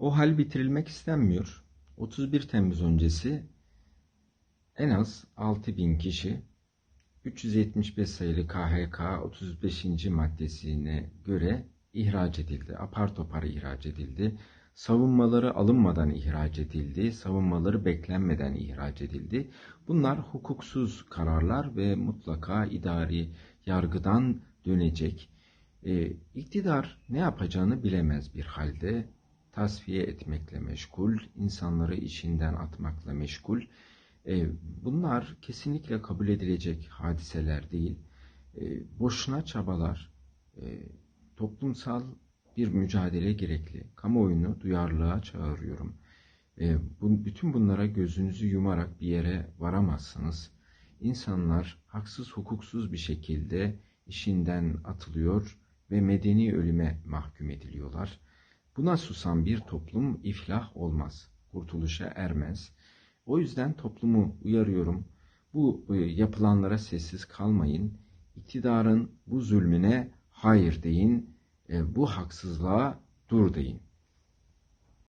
O hal bitirilmek istenmiyor. 31 Temmuz öncesi en az 6000 kişi 375 sayılı KHK 35. maddesine göre ihraç edildi. Apar topar ihraç edildi. Savunmaları alınmadan ihraç edildi. Savunmaları beklenmeden ihraç edildi. Bunlar hukuksuz kararlar ve mutlaka idari yargıdan dönecek. E, iktidar ne yapacağını bilemez bir halde tasfiye etmekle meşgul, insanları işinden atmakla meşgul. E, bunlar kesinlikle kabul edilecek hadiseler değil. E, boşuna çabalar, e, toplumsal bir mücadele gerekli. Kamuoyunu duyarlılığa çağırıyorum. Bütün bunlara gözünüzü yumarak bir yere varamazsınız. İnsanlar haksız hukuksuz bir şekilde işinden atılıyor ve medeni ölüme mahkum ediliyorlar. Buna susan bir toplum iflah olmaz, kurtuluşa ermez. O yüzden toplumu uyarıyorum. Bu e, yapılanlara sessiz kalmayın. İktidarın bu zulmüne hayır deyin, e, bu haksızlığa dur deyin.